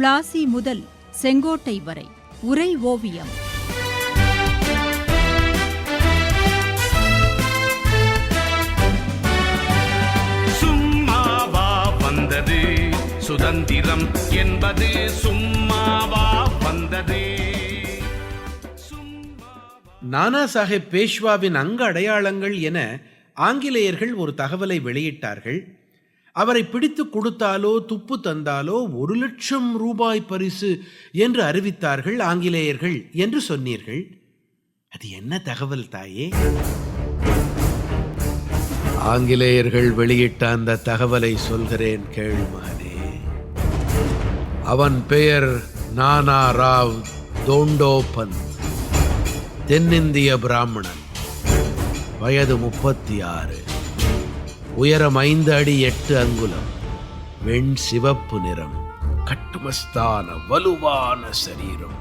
பிளாசி முதல் செங்கோட்டை வரை. உரை ஓவியம். சும்மாவா வந்தது. சுதந்திரம் என்பது சும்மாவா வந்தது. நானா சாஹேப் பேஷ்வாவின் அங்க அடையாளங்கள் என ஆங்கிலேயர்கள் ஒரு தகவலை வெளியிட்டார்கள். அவரை பிடித்து கொடுத்தாலோ துப்பு தந்தாலோ ஒரு லட்சம் ரூபாய் பரிசு என்று அறிவித்தார்கள் ஆங்கிலேயர்கள் என்று சொன்னீர்கள். அது என்ன தகவல் தாயே? ஆங்கிலேயர்கள் வெளியிட்ட அந்த தகவலை சொல்கிறேன் கேள் மகனே. அவன் பெயர் நானா ராவ் தோண்டோபன் தென்னிந்திய பிராமணன் வயது முப்பத்தி ஆறு. உயரம் ஐந்து அடி எட்டு அங்குலம். வெண் சிவப்பு நிறம் கட்டுமஸ்தான வலுவான சரீரம்.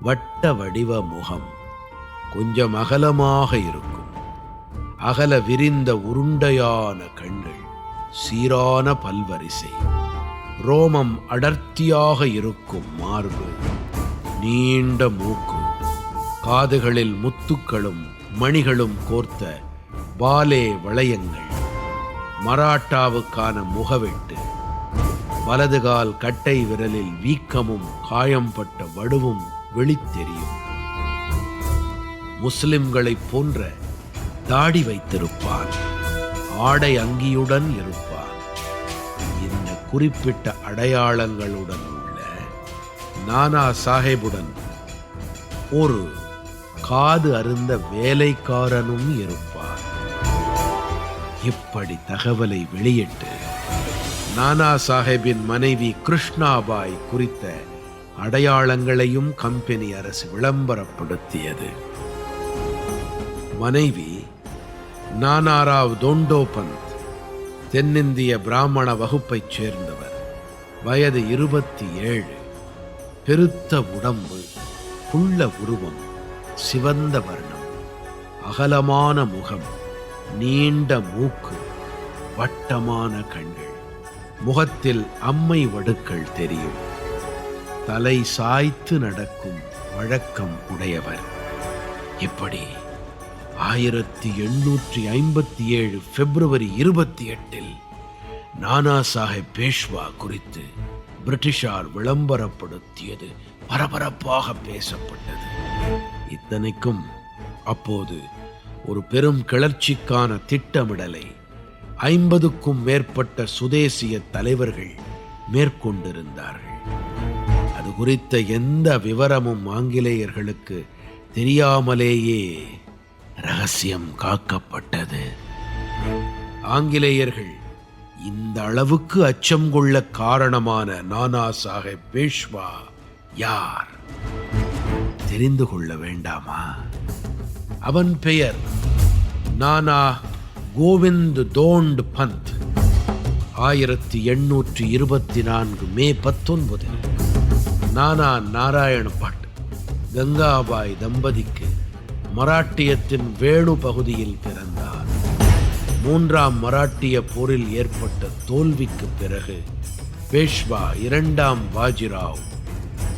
வட்ட வடிவ முகம் கொஞ்சம் அகலமாக இருக்கும். அகல விரிந்த உருண்டையான கண்கள் சீரான பல்வரிசை. ரோமம் அடர்த்தியாக இருக்கும் மார்பு நீண்ட மூக்கு. காதுகளில் முத்துக்களும் மணிகளும் கோர்த்த பாலே வளையங்கள். மராட்டாவுக்கான முகவெட்டு. வலதுகால் கட்டை விரலில் வீக்கமும் காயம்பட்ட வடுவும் வெளித்தெரியும். முஸ்லிம்களைப் போன்ற தாடி வைத்திருப்பான். ஆடை அங்கியுடன் இருப்பான். இந்த குறிப்பிட்ட அடையாளங்களுடன் உள்ள நானா சாஹேபுடன் ஒரு காது அருந்த வேலைக்காரனும் இருப்பான். இப்படி தகவலை வெளியிட்டு நானா சாஹேபின் மனைவி கிருஷ்ணாபாய் குறித்த அடையாளங்களையும் கம்பெனி அரசு விளம்பரப்படுத்தியது. மனைவி நானாராவ் தோண்டோபந்த் தென்னிந்திய பிராமண வகுப்பைச் சேர்ந்தவர். வயது இருபத்தி ஏழு. பெருத்த உடம்பு புள்ள உருவம் சிவந்த வர்ணம் அகலமான முகம். நீண்ட மூக்கு வட்டமான கண்கள் முகத்தில் அம்மை வடுக்கள் தெரியும். தலை சாய்த்து நடக்கும் வழக்கம் உடையவர். இப்படி ஆயிரத்தி எண்ணூற்றி ஐம்பத்தி ஏழு பிப்ரவரி இருபத்தி எட்டில் நானா சாஹேப் பேஷ்வா குறித்து பிரிட்டிஷார் விளம்பரப்படுத்தியது பரபரப்பாக பேசப்பட்டது. இத்தனைக்கும் அப்போது ஒரு பெரும் கிளர்ச்சிக்கான திட்டமிடலை ஐம்பதுக்கும் மேற்பட்ட சுதேசிய தலைவர்கள் மேற்கொண்டிருந்தார்கள். அது குறித்த எந்த விவரமும் ஆங்கிலேயர்களுக்கு தெரியாமலேயே ரகசியம் காக்கப்பட்டது. ஆங்கிலேயர்கள் இந்த அளவுக்கு அச்சம் கொள்ள காரணமான நானா சாஹேப் பேஷ்வா யார்? தெரிந்து கொள்ள வேண்டாமா? அவன் பெயர் நானா கோவிந்த் தோண்ட் பந்த். ஆயிரத்தி எண்ணூற்றி இருபத்தி நான்கு மே பத்தொன்பதில் நானா நாராயண் பட் கங்காபாய் தம்பதிக்கு மராட்டியத்தின் வேணு பகுதியில் பிறந்தார் மூன்றாம் மராட்டிய போரில் ஏற்பட்ட தோல்விக்கு பிறகு பேஷ்வா இரண்டாம் பாஜிராவ்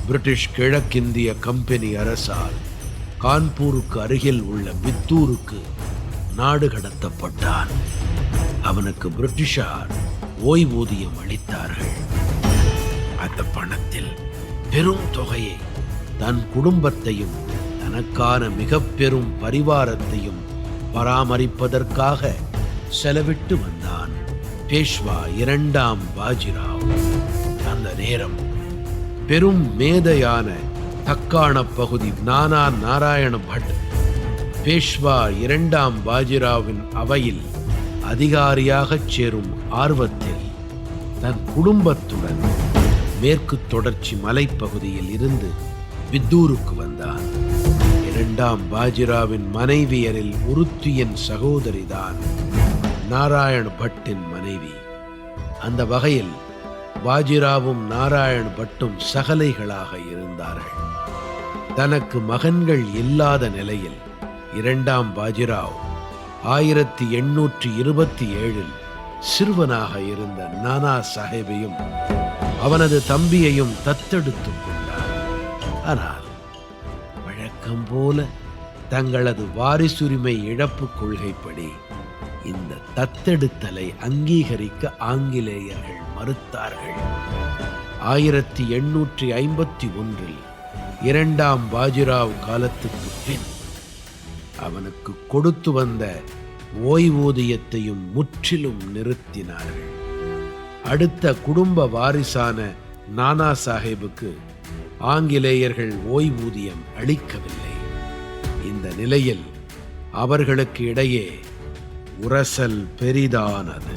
பிரிட்டிஷ் கிழக்கிந்திய கம்பெனி அரசால் கான்பூருக்கு அருகில் உள்ள பித்தூருக்கு நாடு கடத்தப்பட்டான். அவனுக்கு பிரிட்டிஷார் ஓய்வூதியம் அளித்தார்கள். அந்த பணத்தில் பெரும் தொகையை தன் குடும்பத்தையும் தனக்கான மிக பெரும் பரிவாரத்தையும் பராமரிப்பதற்காக செலவிட்டு வந்தான். பேஷ்வா இரண்டாம் பாஜிராவ். அந்த நேரம் பெரும் மேதையான தக்காண பகுதி நானா நாராயண பட். பேஷ்வா இரண்டாம் பாஜிராவின் அவையில் அதிகாரியாகச் சேரும் ஆர்வத்தில் தன் குடும்பத்துடன் மேற்கு தொடர்ச்சி மலைப்பகுதியில் இருந்து வித்தூருக்கு வந்தான். இரண்டாம் பாஜிராவின் மனைவியரில் உருத்தியின் சகோதரிதான் நாராயண் பட்டின் மனைவி. அந்த வகையில் பாஜிராவும் நாராயண் பட்டும் சகலைகளாக இருந்தார்கள். தனக்கு மகன்கள் இல்லாத நிலையில் இரண்டாம் பாஜிராவ் ஆயிரத்தி எண்ணூற்றி இருபத்தி ஏழில் சிறுவனாக இருந்த நானா சாஹேபையும் அவனது தம்பியையும் தத்தெடுத்துக் கொண்டார். ஆனால் வழக்கம் போல தங்களது வாரிசுரிமை இழப்பு கொள்கைப்படி இந்த தத்தெடுத்தலை அங்கீகரிக்க ஆங்கிலேயர்கள் மறுத்தார்கள். ஆயிரத்தி எண்ணூற்றி ஐம்பத்தி ஒன்றில் இரண்டாம் பாஜிராவ் காலத்துக்கு பின் அவனுக்கு கொடுத்து வந்த ஓய்வூதியத்தையும் முற்றிலும் நிறுத்தினார்கள். அடுத்த குடும்ப வாரிசான நானா சாஹேபுக்கு ஆங்கிலேயர்கள் ஓய்வூதியம் அளிக்கவில்லை. இந்த நிலையில் அவர்களுக்கு இடையே உரசல் பெரிதானது.